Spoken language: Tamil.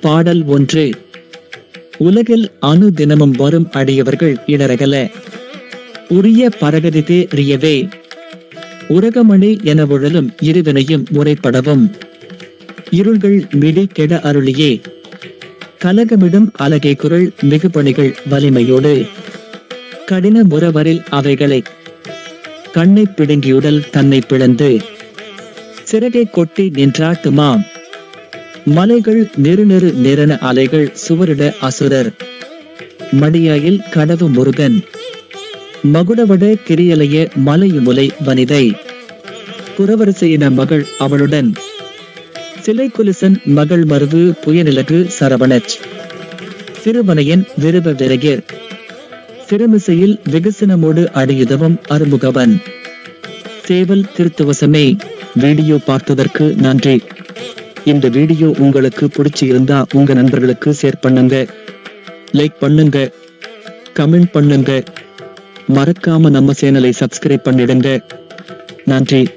பாடல் ஒன்று. உலகில் அணு தினமும் வரும் அடியவர்கள் இடரகல. உரிய பரகதிதே ரியவே உரகமணி என உழலும் இருவினையும் முறைப்படவும். இருள்கள் மிடி கெட அருளியே. கலகமிடும் அலகை குரல் மிகுபணிகள் வலிமையோடு. கடின முறவரில் அவைகளை. கண்ணை பிடுங்கியுடல் தன்னை பிளந்து. சிறகை கொட்டி நின்றாட்டுமாம். மலைகள் நெரு நெரு நிறன அலைகள் சுவரிட அசுரர். மடியாயில் கடவு முருகன். மகுடவட கிரியலைய மலையுமுலை வனிதை. புறவரிசையின மகள் அவளுடன். சிலை குலிசன் மகள் மருவு புயநிலகு சரவணச். சிறுவனையன் விருப விரையர். சிறுமிசையில் விகசனமோடு அடியுதவும் அருமுகவன். சேவல் திருத்துவசமே. வீடியோ பார்த்ததற்கு நன்றி. இந்த வீடியோ உங்களுக்கு பிடிச்சி இருந்தா உங்க நண்பர்களுக்கு ஷேர் பண்ணுங்க. லைக் பண்ணுங்க. கமெண்ட் பண்ணுங்க. மறக்காம நம்ம சேனலை சப்ஸ்கிரைப் பண்ணிடுங்க. நன்றி.